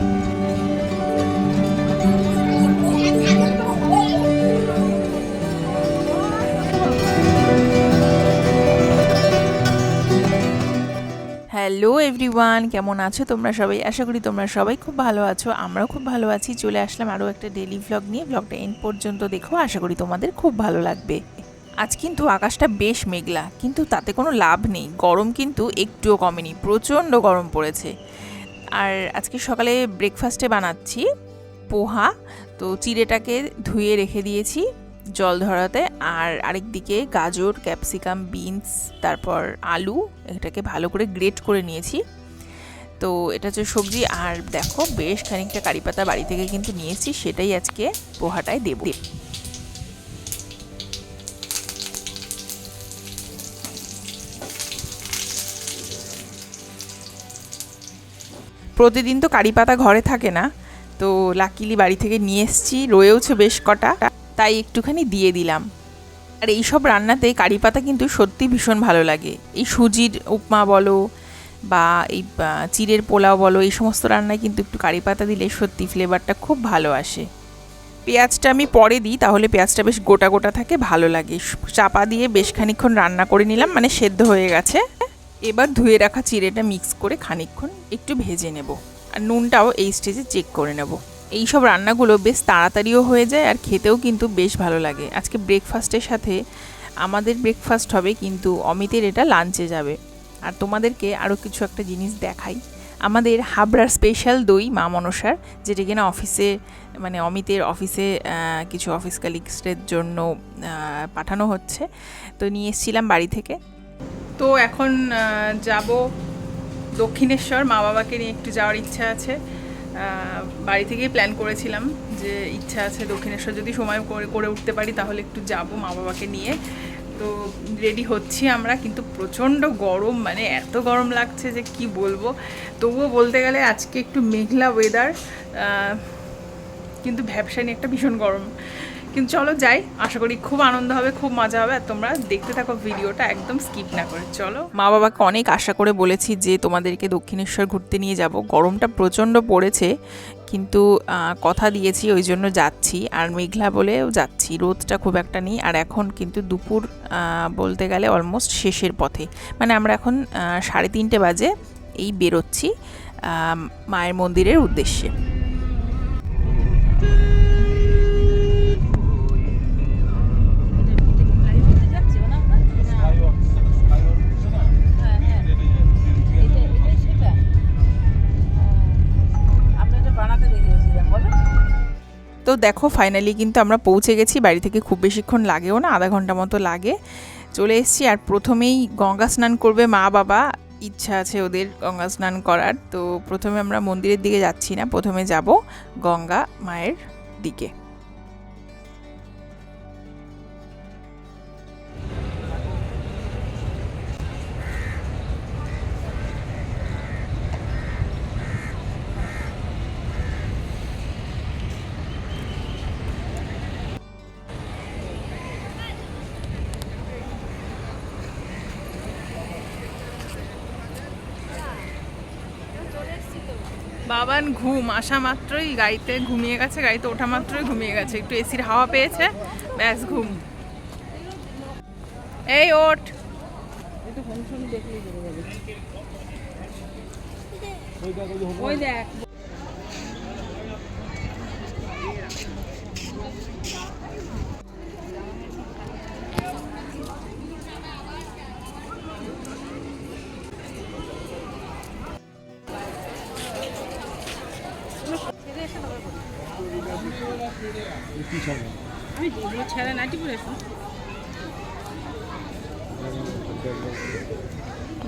Hello everyone কেমন আছো তোমরা সবাই? আশা করি তোমরা সবাই খুব ভালো আছো। আমরাও খুব ভালো আছি। চলে আসলাম আরও একটা ডেলি ভ্লগ নিয়ে। ভ্লগটা এন্ড পর্যন্ত দেখো। আশা করি তোমাদের খুব ভালো লাগবে। আজ কিন্তু আকাশটা বেশ মেঘলা, কিন্তু তাতে কোনো লাভ নেই। গরম কিন্তু একটুও কমেনি। প্রচণ্ড গরম পড়েছে। আর আজকে সকালে ব্রেকফাস্টে বানাচ্ছি পোহা। তো চিড়েটাকে ধুয়ে রেখে দিয়েছি জল ধরাতে। আর আরেক দিকে গাজর, ক্যাপসিকাম, বিনস, তারপর আলু এটাকে ভালো করে গ্রেট করে নিয়েছি। তো এটা হচ্ছে সবজি। আর দেখো বেশ খানিকটা কারি পাতা বাড়ি থেকে কিন্তু নিয়েছি সেটাই আজকে পোহাটায় দেব। প্রতিদিন তো কারি পাতা ঘরে থাকে না। তো লাকিলি বাড়ি থেকে নিয়ে এসেছি, রয়েওছে বেশ কটা, তাই একটুখানি দিয়ে দিলাম। আর এই সব রান্নাতে কারি পাতা কিন্তু সত্যি ভীষণ ভালো লাগে। এই সুজির উপমা বলো বা এই চিড়ের পোলাও বলো, এই সমস্ত রান্নায় কিন্তু একটু কারি পাতা দিলে সত্যি ফ্লেভারটা খুব ভালো আসে। পেঁয়াজটা আমি পরে দিই, তাহলে পেঁয়াজটা বেশ গোটা গোটা থাকে, ভালো লাগে। চাপা দিয়ে বেশ খানিকক্ষণ রান্না করে নিলাম মানে সেদ্ধ হয়ে গেছে। এবার ধুয়ে রাখা চিড়েটা মিক্স করে খানিকক্ষণ একটু ভেজে নেব। আর নুনটাও এই স্টেজে চেক করে নেব। এই সব রান্নাগুলো বেশ তাড়াতাড়িও হয়ে যায় আর খেতেও কিন্তু বেশ ভালো লাগে। আজকে ব্রেকফাস্টের সাথে আমাদের ব্রেকফাস্ট হবে কিন্তু অমিতের এটা লাঞ্চে যাবে। আর তোমাদেরকে আরও কিছু একটা জিনিস দেখাই। আমাদের হাবড়ার স্পেশাল দই মা মনসার, যেটা কিনা অফিসে মানে অমিতের অফিসে কিছু অফিস কালিগসদের জন্য পাঠানো হচ্ছে। তো নিয়ে এসেছিলাম বাড়ি থেকে। তো এখন যাব দক্ষিণেশ্বর, মা বাবাকে নিয়ে একটু যাওয়ার ইচ্ছা আছে। বাড়ি থেকেই প্ল্যান করেছিলাম যে ইচ্ছা আছে দক্ষিণেশ্বর যদি সময় করে করে উঠতে পারি তাহলে একটু যাব মা বাবাকে নিয়ে। তো রেডি হচ্ছি আমরা, কিন্তু প্রচণ্ড গরম মানে এত গরম লাগছে যে কি বলব। তবুও বলতে গেলে আজকে একটু মেঘলা ওয়েদার কিন্তু ভ্যাবসা নিয়ে একটা ভীষণ গরম। কিন্তু চলো যাই। আশা করি খুব আনন্দ হবে, খুব মজা হবে। আর তোমরা দেখতে থাকো ভিডিওটা একদম স্কিপ না করে। চলো। মা বাবাকে অনেক আশা করে বলেছি যে তোমাদেরকে দক্ষিণেশ্বর ঘুরতে নিয়ে যাব। গরমটা প্রচণ্ড পড়েছে, কিন্তু কথা দিয়েছি, ওই জন্য যাচ্ছি। আর মেঘলা বলেও যাচ্ছি, রোদটা খুব একটা নেই। আর এখন কিন্তু দুপুর বলতে গেলে অলমোস্ট শেষের পথে। মানে আমরা এখন সাড়ে তিনটে বাজে এই বেরোচ্ছি মায়ের মন্দিরের উদ্দেশ্যে। তো দেখো ফাইনালি কিন্তু আমরা পৌঁছে গেছি। বাড়ি থেকে খুব বেশিক্ষণ লাগেও না, আধা ঘণ্টা মতো লাগে। চলে এসেছি আর প্রথমেই গঙ্গা স্নান করবে মা বাবা। ইচ্ছা আছে ওদের গঙ্গা স্নান করার। তো প্রথমে আমরা মন্দিরের দিকে যাচ্ছি না, প্রথমে যাব গঙ্গা মায়ের দিকে। বাবান ঘুম, আসা মাত্রই গাড়িতে ঘুমিয়ে গেছে, গাড়িতে ওঠা মাত্রই ঘুমিয়ে গেছে। একটু এসির হাওয়া পেয়েছে, ব্যাস ঘুম। এই ওঠ। ওই দেখ। ছেড়ে নাটি পড়েছো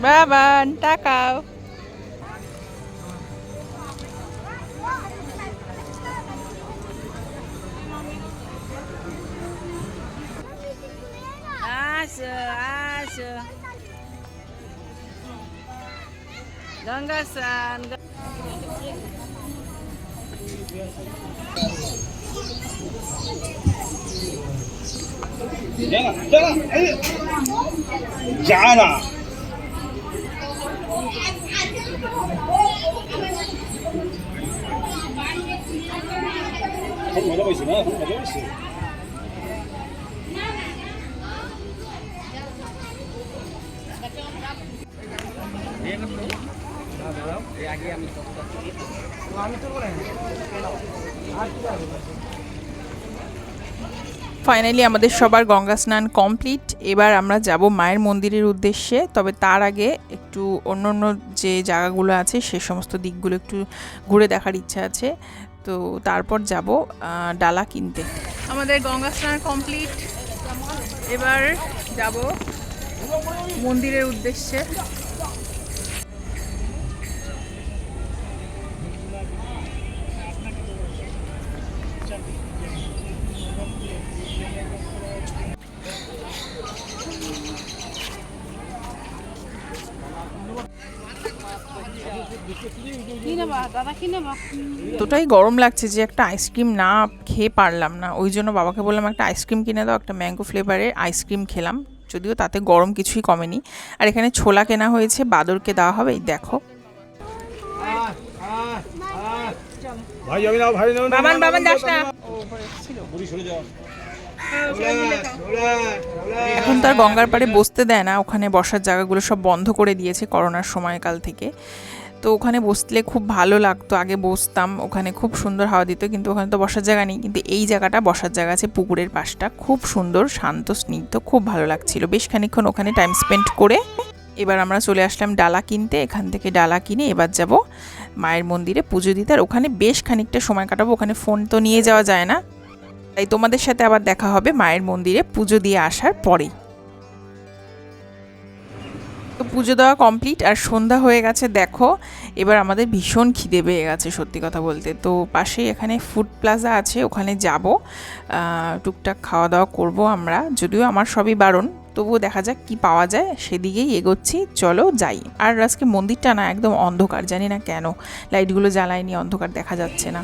বাবান টাকাও 两个，的个，哎，的呢？很的就不，ফাইনালি আমাদের সবার গঙ্গা স্নান কমপ্লিট এবার আমরা যাব মায়ের মন্দিরের উদ্দেশ্যে। তবে তার আগে একটু অন্য অন্য যে জায়গাগুলো আছে, সে সমস্ত দিকগুলো একটু ঘুরে দেখার ইচ্ছা আছে। তো তারপর যাব ডালা কিনতে। আমাদের গঙ্গা স্নান কমপ্লিট এবার যাব মন্দিরের উদ্দেশ্যে। এতটাই গরম লাগছে যে একটা আইসক্রিম না খেয়ে পারলাম না। ওই জন্য বাবাকে বললাম একটা আইসক্রিম কিনে দাও একটা ম্যাঙ্গো ফ্লেভারের আইসক্রিম খেলাম। যদিও তাতে গরম কিছুই কমেনি। আর এখানে ছোলা কেনা হয়েছে বাদরকে দেওয়া হবে এই দেখো। বাবান বাবান যাস না। এখন তার গঙ্গার পাড়ে বসতে দেয় না ওখানে বসার জায়গাগুলো সব বন্ধ করে দিয়েছে করোনার সময়কাল থেকে। তো ওখানে বসলে খুব ভালো লাগতো। আগে বসতাম, ওখানে খুব সুন্দর হাওয়া দিত, কিন্তু ওখানে তো বসার জায়গা নেই। কিন্তু এই জায়গাটা, বসার জায়গা আছে পুকুরের পাশটা। খুব সুন্দর, শান্ত, স্নিগ্ধ, খুব ভালো লাগছিল। বেশ খানিকক্ষণ ওখানে টাইম স্পেন্ড করে এবার আমরা চলে আসলাম ডালা কিনতে। এখান থেকে ডালা কিনে এবার যাব মায়ের মন্দিরে পুজো দিতে। আর ওখানে বেশ খানিকটা সময় কাটাবো, ওখানে ফোন তো নিয়ে যাওয়া যায় না। তাই তোমাদের সাথে আবার দেখা হবে মায়ের মন্দিরে পুজো দিয়ে আসার পরেই। পুজো দেওয়া কমপ্লিট আর সন্ধ্যা হয়ে গেছে, দেখো। এবার আমাদের ভীষণ খিদে পেয়ে গেছে, সত্যি কথা বলতে। তো পাশেই এখানে ফুড প্লাজা আছে, ওখানে যাব। টুকটাক খাওয়া দাওয়া করব আমরা। যদিও আমার সবই বারণ, তবুও দেখা যাক কি পাওয়া যায়। সেদিকেই এগোচ্ছি, চলো যাই। আর আজকে মন্দিরটা না একদম অন্ধকার, জানি না কেন। লাইটগুলো জ্বালায়নি, অন্ধকার দেখা যাচ্ছে না।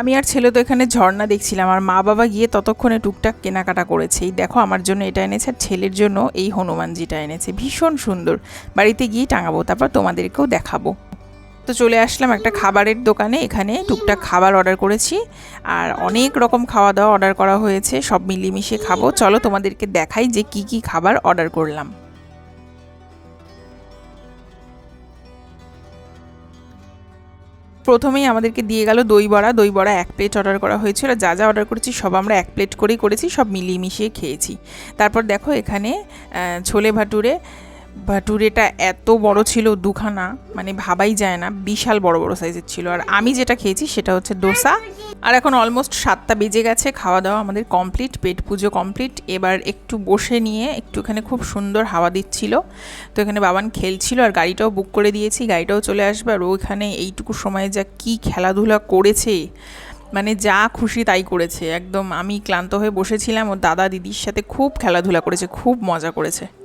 আমি আর ছেলে তো এখানে ঝর্ণা দেখছিলাম, আর মা বাবা গিয়ে ততক্ষণে টুকটাক কেনাকাটা করেছে। এই দেখো, আমার জন্য এটা এনেছে, আর ছেলের জন্য এই হনুমানজিটা এনেছে। ভীষণ সুন্দর। বাড়িতে গিয়ে টাঙাবো, তারপর তোমাদেরকেও দেখাবো। তো চলে আসলাম একটা খাবারের দোকানে, এখানে টুকটাক খাবার অর্ডার করেছি, আর অনেক রকম খাওয়া দাওয়া অর্ডার করা হয়েছে, সব মিলিয়ে মিশিয়ে খাব। চলো তোমাদেরকে দেখাই যে কি কি খাবার অর্ডার করলাম। প্রথমেই আমাদেরকে দিয়ে গেল দই বড়া। দই বড়া এক প্লেট অর্ডার করা হয়েছিল। যা যা অর্ডার করেছি সব আমরা এক প্লেট করেই করেছি, সব মিলিয়ে মিশিয়ে খেয়েছি। তারপর দেখো এখানে ছোলে ভাটুরে ভাটুরেটা এত বড় ছিল দুখানা মানে ভাবাই যায় না, বিশাল বড় বড় সাইজের ছিল। আর আমি যেটা খেয়েছি সেটা হচ্ছে দোসা। আর এখন অলমোস্ট সাতটা বেজে গেছে, খাওয়া দাওয়া আমাদের কমপ্লিট পেট পুজো কমপ্লিট এবার একটু বসে নিয়ে একটুখানি খুব সুন্দর হাওয়া দিচ্ছিল। তো এখানে বাবান খেলছিল আর গাড়িটাও বুক করে দিয়েছি, গাড়িটাও চলে আসবে। আর ওইখানে এইটুকু সময়ে যা কি খেলাধুলা করেছে মানে যা খুশি তাই করেছে। একদম আমি ক্লান্ত হয়ে বসেছিলাম, ওর দাদা দিদির সাথে খুব খেলাধুলা করেছে, খুব মজা করেছে।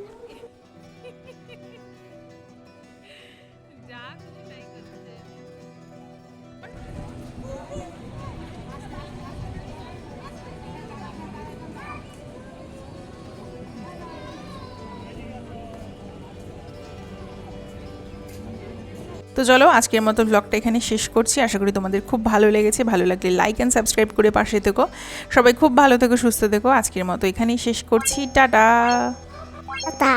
তো চলো, আজকের মতো ব্লগটা এখানে শেষ করছি। আশা করি তোমাদের খুব ভালো লেগেছে। ভালো লাগলে লাইক অ্যান্ড সাবস্ক্রাইব করে পাশে থেকো। সবাই খুব ভালো থেকো, সুস্থ থেকো। আজকের মতো এখানেই শেষ করছি। টাটা! তা